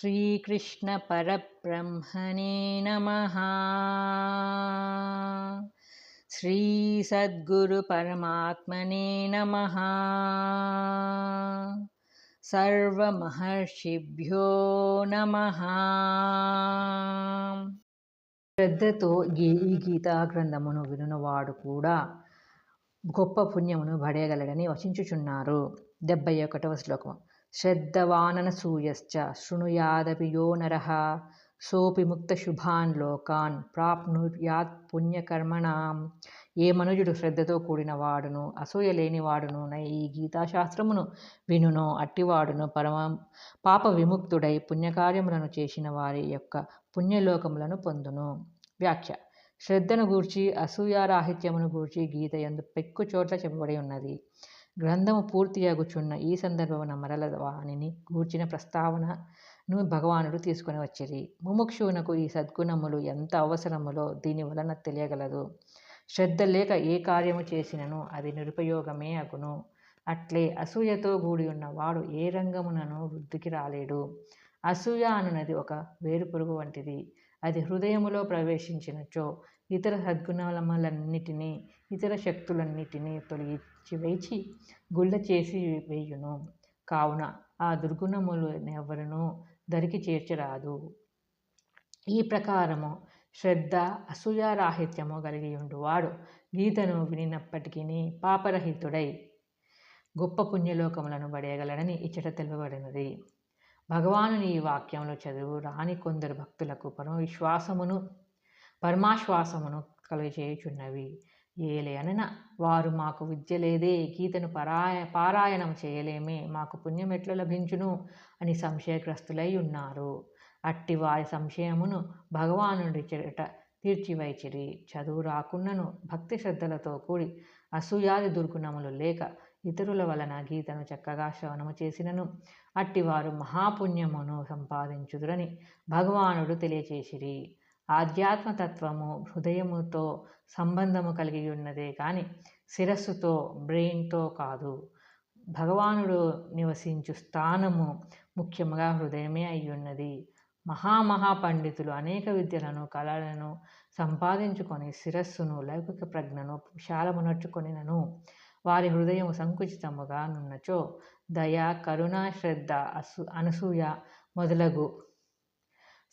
श्रीकृष्णपरब्रह्मणे नमः श्रीसद्गुरुपरमात्मने नमः సర్వమహర్షిభ్యో నమ శ్రద్ధతో గీ ఈ గీతా గ్రంథమును వినునవాడు కూడా గొప్ప పుణ్యమును పడేయగలడని వచించుచున్నారు డెబ్బై ఒకటవ శ్లోకం శ్రద్ధవానన సూయశ్చ శృణుయాదపి యో నర సోపి ముక్త లోకాన్ ప్రాప్నుయాత్ పుణ్యకర్మణాం ఏ మనుజుడు శ్రద్ధతో కూడిన వాడును అసూయ లేనివాడును ఈ గీతాశాస్త్రమును వినునో అట్టివాడును పరమ పాప విముక్తుడై పుణ్యకార్యములను చేసిన వారి యొక్క పుణ్యలోకములను పొందును. వ్యాఖ్య. శ్రద్ధను గూర్చి అసూయారాహిత్యమును గూర్చి గీత ఎందు పెక్కు చోట్ల చెప్పబడి ఉన్నది. గ్రంథము పూర్తియాగుచున్న ఈ సందర్భమున మరల వాణిని గూర్చిన ప్రస్తావనను భగవానుడు తీసుకొని వచ్చిరి. ముముక్షువునకు ఈ సద్గుణములు ఎంత అవసరములో దీని వలన తెలియగలదు. శ్రద్ధ లేక ఏ కార్యము చేసినను అది నిరుపయోగమే అగును. అట్లే అసూయతో కూడి ఉన్నవాడు ఏ రంగమునను వృద్ధికి రాలేడు. అసూయ అనున్నది ఒక వేరుపురుగు వంటిది. అది హృదయములో ప్రవేశించినచో ఇతర సద్గుణములన్నిటినీ ఇతర శక్తులన్నిటినీ తొలగించి వేచి గుళ్ళ చేసి వేయును. కావున ఆ దుర్గుణములు ఎవరునూ దరికి చేర్చరాదు. ఈ ప్రకారము శ్రద్ధ అసూయారాహిత్యము కలిగి ఉండువాడు గీతను వినినప్పటికీ పాపరహితుడై గొప్ప పుణ్యలోకములను పడేయగలడని ఇచ్చట తెలువబడినది భగవానుని ఈ వాక్యంలో చదువు రాని కొందరు భక్తులకు పరమ విశ్వాసమును పరమాశ్వాసమును కలుగజేయుచున్నవి ఏలేనన వారు మాకు విద్య లేదే గీతను పరాయ పారాయణం చేయలేమే మాకు పుణ్యం ఎట్లా లభించును అని సంశయగ్రస్తులై ఉన్నారు. అట్టి వారి సంశయమును భగవానుడి చెట తీర్చివైచిరి. చదువు రాకున్నను భక్తి శ్రద్ధలతో కూడి అసూయాది దుర్గుణములు లేక ఇతరుల వలన గీతను చక్కగా శ్రవణము చేసినను. అట్టివారు మహాపుణ్యమును సంపాదించుదురని భగవానుడు తెలియచేసిరి. ఆధ్యాత్మతత్వము హృదయముతో సంబంధము కలిగి ఉన్నదే కానీ శిరస్సుతో బ్రెయిన్తో కాదు. భగవానుడు నివసించు స్థానము ముఖ్యంగా హృదయమే అయ్యున్నది మహామహా పండితులు అనేక విద్యలను కళలను సంపాదించుకొని శిరస్సును లౌకిక ప్రజ్ఞను విశాలమునర్చుకొనినను వారి హృదయం సంకుచితముగా నున్నచో దయ కరుణ శ్రద్ధ అసు అనసూయ మొదలగు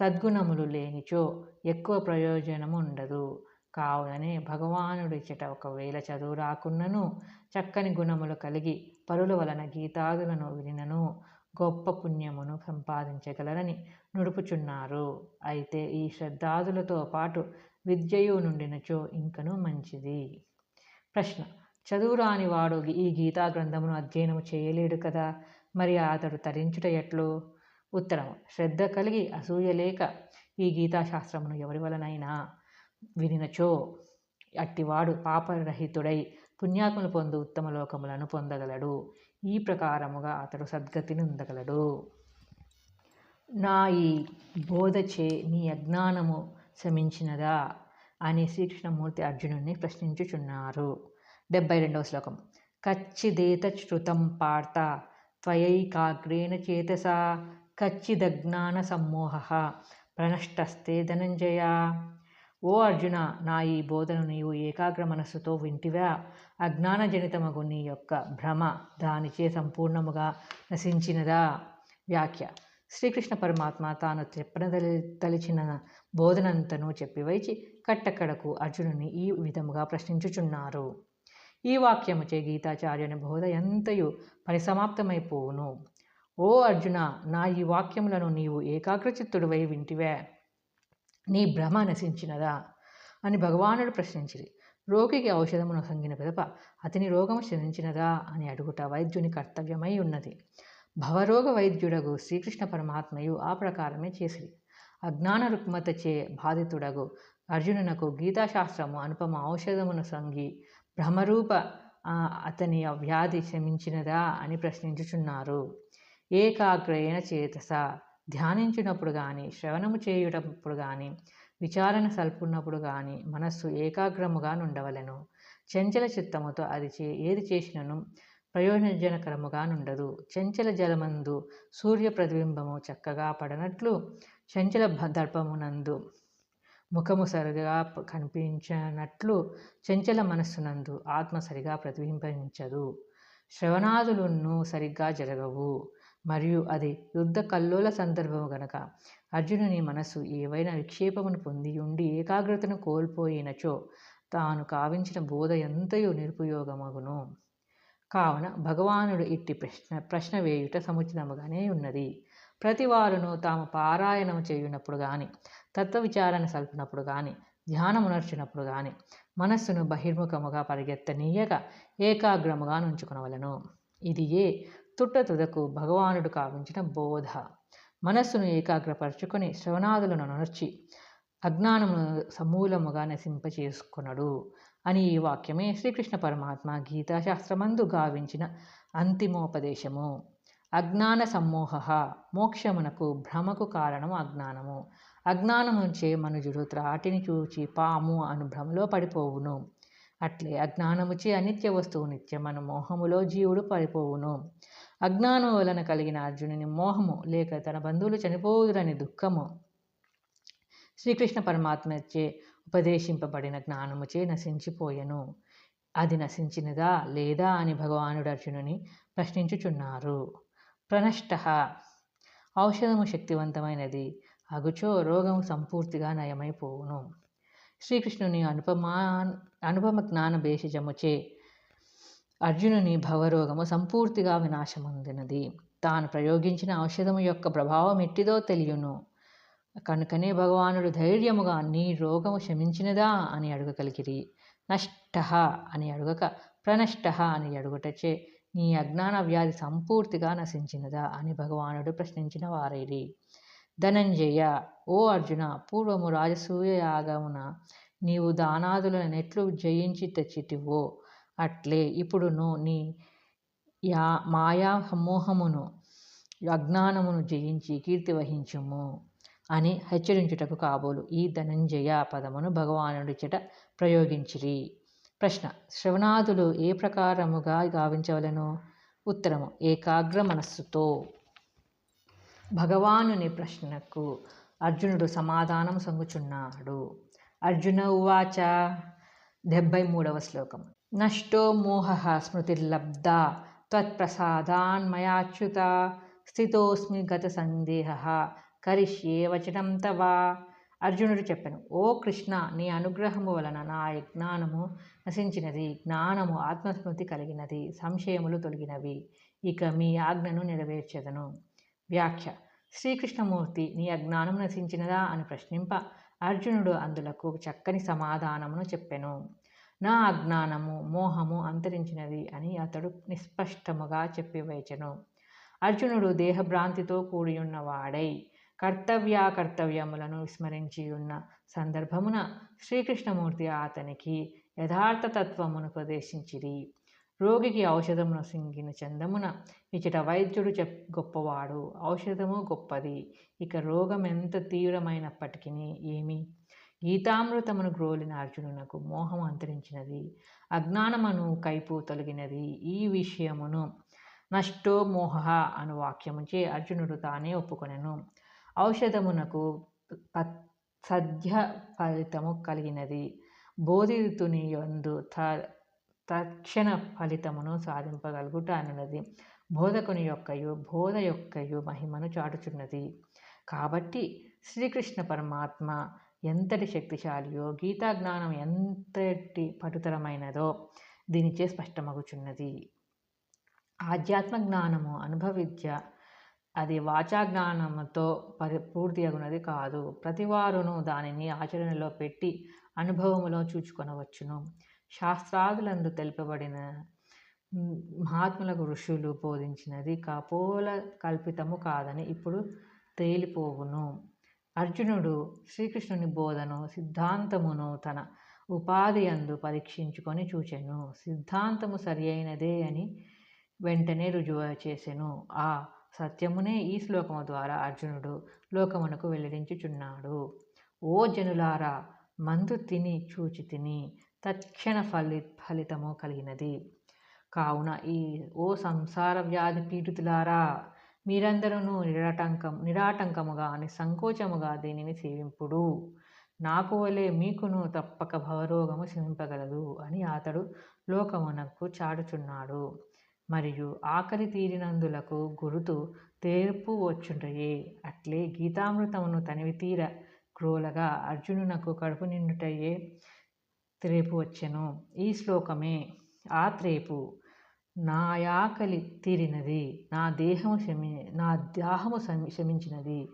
సద్గుణములు లేనిచో ఎక్కువ ప్రయోజనము ఉండదు. కావుననే భగవానుడిచట ఒకవేళ చదువు రాకున్నను చక్కని గుణములు కలిగి పరుల వలన గీతాదులను వినినను గొప్ప పుణ్యమును సంపాదించగలరని నుడుపుచున్నారు. అయితే ఈ శ్రద్ధాదులతో పాటు విద్యయు నుండినచో ఇంకను మంచిది. ప్రశ్న. చదువు రాని వాడు ఈ గీతా గ్రంథమును అధ్యయనము చేయలేడు కదా? మరి అతడు తరించుట ఎట్లు? ఉత్తరం. శ్రద్ధ కలిగి అసూయ లేక ఈ గీతాశాస్త్రమును ఎవరి వలనైనా వినినచో. అట్టివాడు పాపరహితుడై పుణ్యాత్మలు పొందు ఉత్తమ లోకములను పొందగలడు. ఈ ప్రకారముగా అతడు సద్గతిని ఉందగలడు నా ఈ బోధచే నీ అజ్ఞానము శమించినదా? అని శ్రీకృష్ణమూర్తి అర్జునుడిని ప్రశ్నించుచున్నారు. డెబ్బై రెండవ శ్లోకం. కచ్చిదేత శృతం పార్త త్వయైకాగ్రేణ చేతసా? కచ్చిదజ్ఞాన సమ్మోహ ప్రణష్టస్తే ధనంజయ. ఓ అర్జున నా ఈ బోధను నీవు ఏకాగ్ర మనస్సుతో వింటివా? అజ్ఞానజనితమగు నీ యొక్క భ్రమ దానిచే సంపూర్ణముగా నశించినదా? వ్యాఖ్య. శ్రీకృష్ణ పరమాత్మ తాను చెప్పనదలి తలిచిన బోధనంతను చెప్పివైచి కట్టక్కడకు అర్జునుని ఈ విధముగా ప్రశ్నించుచున్నారు. ఈ వాక్యముచే గీతాచార్యుని బోధ ఎంతయు పరిసమాప్తమైపోవును? ఓ అర్జున నా ఈ వాక్యములను నీవు ఏకాగ్రచిత్తుడివై వింటివే. నీ భ్రమ నశించినదా? అని భగవానుడు ప్రశ్నించిరి. రోగికి ఔషధమును సంగిన పిదప అతని రోగము శమించినదా అని అడుగుట వైద్యుని కర్తవ్యమై ఉన్నది. భవరోగ వైద్యుడగు శ్రీకృష్ణ పరమాత్మయు ఆ ప్రకారమే చేసిరి. అజ్ఞాన రుక్మతచే బాధితుడగు అర్జునునకు గీతాశాస్త్రము అనుపమ ఔషధమును సంగి భ్రమరూప అతని వ్యాధి శమించినదా అని ప్రశ్నించుచున్నారు. ఏకాగ్రయణ చేతస. ధ్యానించినప్పుడు కానీ శ్రవణము చేయుటప్పుడు కానీ విచారణ సల్పున్నప్పుడు కానీ మనస్సు ఏకాగ్రముగా నుండవలెను. చంచల చిత్తముతో అది చే ఏది చేసినను ప్రయోజనజనకరముగా నుండదు. చంచల జలమందు సూర్య ప్రతిబింబము చక్కగా పడనట్లు చంచల దర్పమునందు ముఖము సరిగా కనిపించనట్లు చంచల మనస్సునందు ఆత్మ సరిగా ప్రతిబింబించదు. శ్రవణాదులను సరిగ్గా జరగవు. మరియు అది యుద్ధ కల్లోల సందర్భము గనక. అర్జునుని మనస్సు ఏవైనా విక్షేపమును పొంది ఉండి ఏకాగ్రతను కోల్పోయినచో తాను కావించిన బోధ ఎంతయో నిరుపయోగమగును. కావున భగవానుడు ఇట్టి ప్రశ్న ప్రశ్న వేయుట సముచితముగానే ఉన్నది. ప్రతివారును తాము పారాయణము చేయునప్పుడు కానీ తత్వ విచారణ సల్పినప్పుడు కానీ ధ్యానమునర్చినప్పుడు కానీ మనస్సును బహిర్ముఖముగా పరిగెత్తనీయక ఏకాగ్రముగా నుంచుకునవలను. ఇది ఏ తుట్ట తుదకు భగవానుడు కావించిన బోధ. మనస్సును ఏకాగ్రపరుచుకొని శ్రవణాదులను నర్చి అజ్ఞానము సమూలముగా నశింపచేసుకునడు అని ఈ వాక్యమే శ్రీకృష్ణ పరమాత్మ గీతాశాస్త్రమందు గావించిన అంతిమోపదేశము. అజ్ఞాన సమ్మోహ మోక్షమునకు భ్రమకు కారణము అజ్ఞానము. అజ్ఞానముంచే మనుజుడు త్రాటిని చూచి పాము అను భ్రమలో పడిపోవును. అట్లే అజ్ఞానముచే అనిత్య వస్తువు నిత్యమను మోహములో జీవుడు పడిపోవును. అజ్ఞానము వలన కలిగిన అర్జునుని మోహము లేక తన బంధువులు చనిపోదురని దుఃఖము. శ్రీకృష్ణ పరమాత్మచే ఉపదేశింపబడిన జ్ఞానముచే నశించిపోయెను. అది నశించినదా లేదా అని భగవానుడు అర్జునుని ప్రశ్నించుచున్నారు. ప్రనష్ట ఔషధము శక్తివంతమైనది. అగుచో రోగము సంపూర్తిగా నయమైపోవును. శ్రీకృష్ణుని అనుపమా అనుపమ జ్ఞాన భేషజముచే అర్జునుని భవరోగము సంపూర్తిగా వినాశమందినది. తాను ప్రయోగించిన ఔషధము యొక్క ప్రభావం ఎట్టిదో తెలియను. కనుకనే భగవానుడు ధైర్యముగా నీ రోగము శమించినదా అని అడగగలిగిరి. నష్ట అని అడగక ప్రనష్ట అని అడుగుటచే నీ అజ్ఞాన వ్యాధి సంపూర్తిగా నశించినదా? అని భగవానుడు ప్రశ్నించిన వారైరి. ధనంజయ ఓ అర్జున పూర్వము రాజసూయ యాగమున నీవు దానాదులను నెట్లు జయించి తెచ్చిటివో అట్లే ఇప్పుడును నీ యా మాయా సమూహమును అజ్ఞానమును జయించి కీర్తి వహించుము అని హెచ్చరించుటకు కాబోలు ఈ ధనంజయ పదమును భగవానుడిచట ప్రయోగించిరి. ప్రశ్న శ్రవణాదులు ఏ ప్రకారముగా గావించవలను? ఉత్తరము ఏకాగ్ర మనస్సుతో. భగవానుని ప్రశ్నకు అర్జునుడు సమాధానం సంగుచున్నాడు. అర్జున ఉవాచ? డెబ్భై మూడవ శ్లోకం నష్టో మోహ స్మృతిర్లబ్ధ త్వత్ప్రసాదాన్మయాచ్యుత స్థితోస్మి గత సందేహ కరిష్యే వచనం తవ. అర్జునుడు చెప్పాను ఓ కృష్ణ నీ అనుగ్రహము వలన నా యజ్ఞానము నశించినది జ్ఞానము ఆత్మస్మృతి కలిగినది సంశయములు తొలగినవి. ఇక మీ ఆజ్ఞను నెరవేర్చెదను. వ్యాఖ్య శ్రీకృష్ణమూర్తి నీ అజ్ఞానం నశించినదా? అని ప్రశ్నింప అర్జునుడు అందులకు చక్కని సమాధానమును చెప్పెను. నా అజ్ఞానము మోహము అంతరించినది అని అతడు నిస్పష్టముగా చెప్పివేచెను. అర్జునుడు దేహభ్రాంతితో కూడి ఉన్నవాడై కర్తవ్యాకర్తవ్యములను విస్మరించి ఉన్న సందర్భమున శ్రీకృష్ణమూర్తి అతనికి యథార్థతత్వమును ప్రదేశించిరి రోగికి ఔషధమును సింగిన చందమున ఇచట వైద్యుడు చెప్ గొప్పవాడు. ఔషధము గొప్పది. ఇక రోగం ఎంత తీవ్రమైనప్పటికీ ఏమి? గీతామృతమును గ్రోలిన అర్జునునకు మోహం అంతరించినది అజ్ఞానమును కైపు తొలగినది. ఈ విషయమును నష్టో మోహ అను వాక్యముచే అర్జునుడు తానే ఒప్పుకొనెను. ఔషధమునకు సద్య ఫలితము కలిగినది. బోధితుని యందు తక్షణ ఫలితమును సాధింపగలుగుట అన్నది. బోధకుని యొక్కయు బోధ యొక్కయు మహిమను చాటుచున్నది. కాబట్టి శ్రీకృష్ణ పరమాత్మ ఎంతటి శక్తిశాలియో గీతా జ్ఞానం ఎంతటి పటుతరమైనదో దీనిచే స్పష్టమగుచున్నది. ఆధ్యాత్మ జ్ఞానము అనుభవిద్య అది వాచా జ్ఞానముతో పరి పూర్తి అగునది కాదు. ప్రతివారును దానిని ఆచరణలో పెట్టి అనుభవములో చూచుకొనవచ్చును. శాస్త్రాదులందు తెలుపబడిన మహాత్ములకు ఋషులు బోధించినది కపోల కల్పితము కాదని ఇప్పుడు తేలిపోవును. అర్జునుడు శ్రీకృష్ణుని బోధను సిద్ధాంతమును తన ఉపాధి అందు పరీక్షించుకొని చూచెను. సిద్ధాంతము సరి అయినదే అని వెంటనే రుజువు చేసెను. ఆ సత్యమునే ఈ శ్లోకము ద్వారా అర్జునుడు లోకమునకు వెల్లడించుచున్నాడు. ఓ జనులారా మందు తిని చూచి తిని తక్షణ ఫలి ఫలితము కలిగినది. కావున ఈ ఓ సంసార వ్యాధి పీడితులారా మీరందరూ నిరాటంకం నిరాటంకముగా నిస్సంకోచముగా దీనిని సేవింపుడు. నాకు వలె మీకును తప్పక భవరోగము శమింపగలదు అని అతడు లోకమునకు చాటుచున్నాడు. మరియు ఆకలి తీరినందులకు గురుతు తేర్పు వచ్చుంటయే. అట్లే గీతామృతమును తనివి తీర క్రోలగా అర్జునునకు కడుపు నిండుటయే త్రేపు వచ్చెను. ఈ శ్లోకమే ఆ త్రేపు. నా ఆకలి తీరినది నా దేహము శమి నా దాహము శమి శమించినది.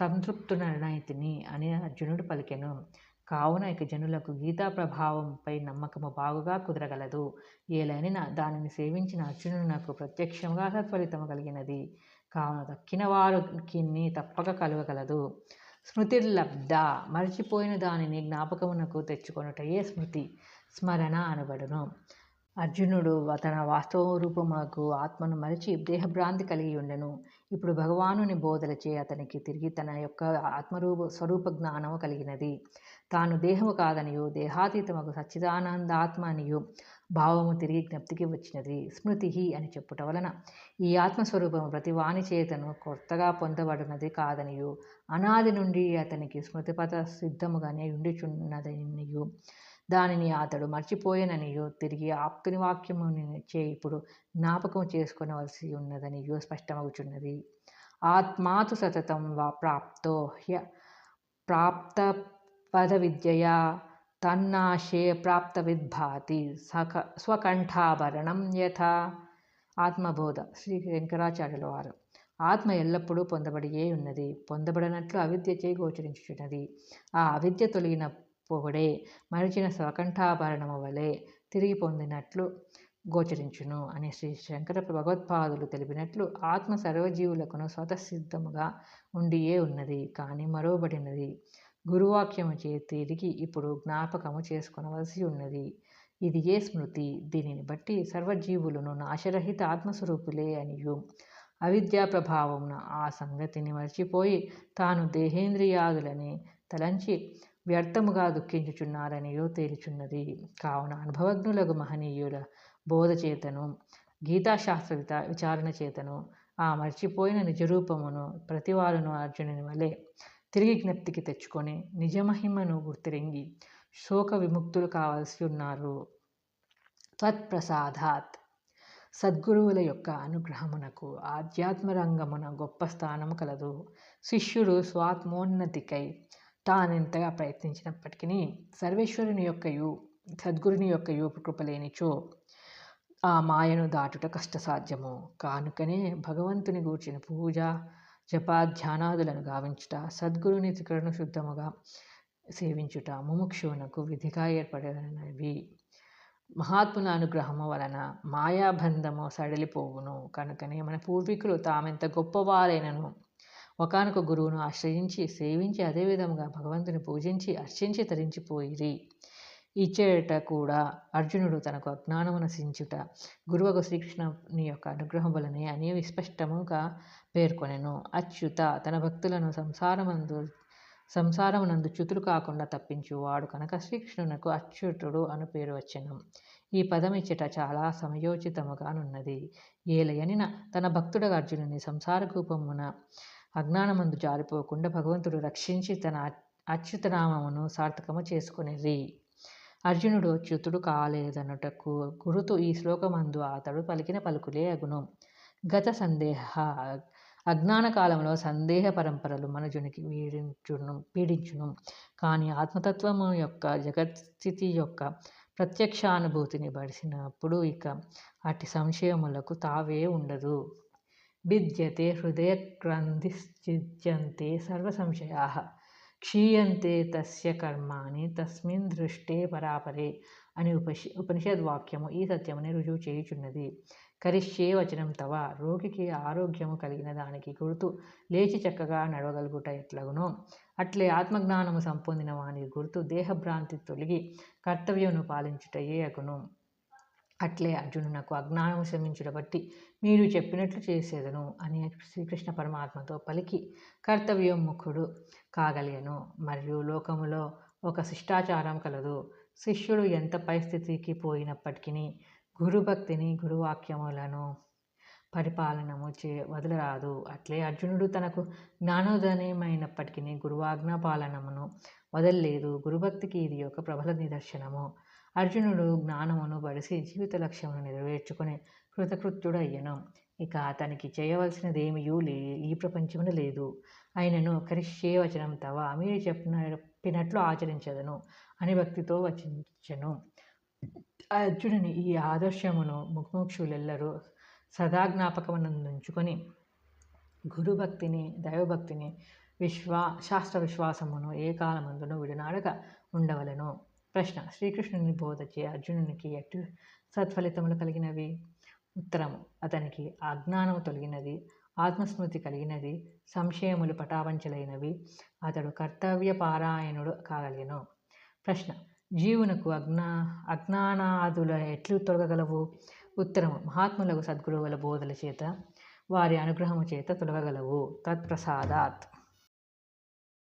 సంతృప్తునైతిని అని అర్జునుడు పలికెను. కావున ఇక జనులకు గీతా ప్రభావంపై నమ్మకము బాగుగా కుదరగలదు. ఏలైన దానిని సేవించిన అర్జునుడు నాకు ప్రత్యక్షంగా సత్ఫలితము కలిగినది. కావున దక్కిన వారికి తప్పక కలగగలదు. స్మృతిర్లబ్ధ మరచిపోయిన దానిని జ్ఞాపకమునకు తెచ్చుకొనుటయే స్మృతి. స్మరణ అనబడును. అర్జునుడు తన వాస్తవ రూపముకు ఆత్మను మరిచి దేహభ్రాంతి కలిగి ఉండెను. ఇప్పుడు భగవానుని బోధలచే అతనికి తిరిగి తన యొక్క ఆత్మరూప స్వరూప జ్ఞానము కలిగినది. తాను దేహము కాదనియు దేహాతీతముకు సచ్చిదానందాత్మ అనియు భావము తిరిగి జ్ఞప్తికి వచ్చినది. స్మృతి అని చెప్పుట వలన ఈ ఆత్మస్వరూపము ప్రతి వాణి చేతను కొత్తగా పొందబడినది కాదనియు. అనాది నుండి అతనికి స్మృతిపథ సిద్ధముగానే ఉండిచున్నదనియు. దానిని అతడు మర్చిపోయేననియో తిరిగి ఆప్తుని వాక్యముని చే ఇప్పుడు జ్ఞాపకం చేసుకునవలసి ఉన్నదనియో స్పష్టమవుచున్నది ఆత్మాతు సతతం వా ప్రాప్తో హ్య ప్రాప్త పద విద్యయా తన్నాశే ప్రాప్త విద్భాతి సక స్వకంఠాభరణం యథ. ఆత్మబోధ శ్రీ వెంకటాచార్యుల వారు. ఆత్మ ఎల్లప్పుడూ పొందబడియే ఉన్నది. పొందబడినట్లు అవిద్యచే గోచరించుచున్నది. ఆ అవిద్య తొలగిన పొగడే మరిచిన స్వకంఠాభరణము వలె తిరిగి పొందినట్లు గోచరించును అని శ్రీ శంకర భగవత్పాదులు తెలిపినట్లు ఆత్మ సర్వజీవులకును స్వతసిద్ధముగా ఉండియే ఉన్నది. కానీ మరోబడినది. గురువాక్యము చే తిరిగి ఇప్పుడు జ్ఞాపకము చేసుకునవలసి ఉన్నది. ఇది ఏ స్మృతి. దీనిని బట్టి సర్వజీవులను నాశరహిత ఆత్మస్వరూపులే అనియు. అవిద్యా ప్రభావం ఆ సంగతిని మర్చిపోయి తాను దేహేంద్రియాదులని తలంచి వ్యర్థముగా దుఃఖించుచున్నారనియో తేల్చున్నది. కావున అనుభవజ్ఞులకు మహనీయుల బోధ చేతను గీతాశాస్త్ర విత విచారణ చేతను ఆ మర్చిపోయిన నిజరూపమును ప్రతివారును అర్జునుని వలె తిరిగి జ్ఞప్తికి తెచ్చుకొని నిజమహిమను గుర్తిరింగి శోక విముక్తులు కావాల్సి ఉన్నారు త్వత్ప్రసాదాత్ సద్గురువుల యొక్క అనుగ్రహమునకు ఆధ్యాత్మ రంగమున గొప్ప స్థానము కలదు. శిష్యుడు స్వాత్మోన్నతికై తానెంతగా ప్రయత్నించినప్పటికీ సర్వేశ్వరుని యొక్కయు సద్గురుని యొక్కయు కృపలేనిచో ఆ మాయను దాటుట కష్టసాధ్యము. కానుకనే భగవంతుని గూర్చిన పూజ జపాధ్యానాదులను గావించుట సద్గురుని త్రికరణ శుద్ధముగా సేవించుట ముముక్షువునకు విధిగా ఏర్పడినవి మహాత్ముల అనుగ్రహము వలన మాయాబంధము సడలిపోవును. కనుకనే మన పూర్వీకులు తామెంత గొప్పవారైనను. ఒకనొక గురువును ఆశ్రయించి సేవించి అదేవిధముగా భగవంతుని పూజించి అర్చించి తరించిపోయిరి. ఇచ్చేట కూడా అర్జునుడు తనకు అజ్ఞానము నశించుట గురువకు శ్రీకృష్ణుని యొక్క అనుగ్రహం వలనే అని విస్పష్టముగా పేర్కొనెను. అచ్యుత తన భక్తులను సంసారమందు సంసారమునందు చ్యుతులు కాకుండా తప్పించువాడు కనుక శ్రీకృష్ణునకు అచ్యుతుడు అను పేరు వచ్చెను. ఈ పదం ఇచ్చట చాలా సమయోచితముగానున్నది. ఏలయనిన తన భక్తుడు అర్జునుని సంసార కూపమున అజ్ఞానమందు జారిపోకుండా భగవంతుడు రక్షించి తన అచ్యుతనామమును సార్థకము చేసుకునేది. అర్జునుడు అచ్యుతుడు కాలేదనుటకు గురుతు ఈ శ్లోకమందు అతడు పలికిన పలుకులే అగును. గత సందేహ అజ్ఞాన కాలంలో సందేహ పరంపరలు మనుజునికి వీడించును పీడించును కానీ ఆత్మతత్వము యొక్క జగత్స్థితి యొక్క ప్రత్యక్షానుభూతిని బడిసినప్పుడు ఇక అట్టి సంశయములకు తావే ఉండదు. భిద్యతే హృదయ గ్రంథిశ్చిద్యంతే సర్వ సంశయా క్షీయంతే తస్య కర్మాణి తస్మిన్ దృష్టే పరాపరే అని ఉపనిష ఉపనిషద్ వాక్యము ఈ సత్యముని రుజువు చేయుచున్నది కరిష్యే వచనం తవ రోగికి ఆరోగ్యము కలిగిన దానికి గుర్తు లేచి చక్కగా నడవగలుగుట ఎట్లగునో. అట్లే ఆత్మజ్ఞానము సంపొందిన వాని గుర్తు దేహభ్రాంతి తొలగి కర్తవ్యమును పాలించుటయే అగును. అట్లే అర్జునునకు అజ్ఞానము శమించుట బట్టి మీరు చెప్పినట్లు చేసేదను అని శ్రీకృష్ణ పరమాత్మతో పలికి. కర్తవ్యోముఖుడు కాగలియను మరియు లోకములో ఒక శిష్టాచారం కలదు. శిష్యుడు ఎంత పరిస్థితికి పోయినప్పటికీ గురుభక్తిని గురువాక్యములను పరిపాలనము చే వదలరాదు. అట్లే అర్జునుడు తనకు జ్ఞానోదయమైనప్పటికీ గురువాజ్ఞ పాలనమును వదలలేదు. గురుభక్తికి ఇది ఒక ప్రబల నిదర్శనము. అర్జునుడు జ్ఞానమును పరిసి జీవిత లక్ష్యమును నెరవేర్చుకుని కృతకృత్యుడయ్యను. ఇక అతనికి చేయవలసినదేమియూ లే ఈ ప్రపంచమున లేదు. ఆయనను కరిష్యే వచనం తవ మీరు చెప్పిన చెప్పినట్లు ఆచరించదను అని భక్తితో వచించను. అర్జునుని ఈ ఆదర్శమును ముఖముక్షులెల్లరూ సదా జ్ఞాపకమునందుంచుకొని గురుభక్తిని దైవభక్తిని విశ్వా శాస్త్ర విశ్వాసమును ఏ కాలమందును విడనాడక ఉండవలను. ప్రశ్న. శ్రీకృష్ణుని బోధచే అర్జునునికి ఎటు సత్ఫలితములు కలిగినవి? ఉత్తరము అతనికి అజ్ఞానము తొలగినది ఆత్మస్మృతి కలిగినది సంశయములు పటావంచలైనవి అతడు కర్తవ్య పారాయణుడు కాగలిగను. ప్రశ్న. జీవునకు అజ్ఞా అజ్ఞానాదుల ఎట్లు తొలగగలవు? ఉత్తరము మహాత్ములకు సద్గురువుల బోధల చేత వారి అనుగ్రహము చేత తొలగగలవు. తత్ప్రసాదాత్.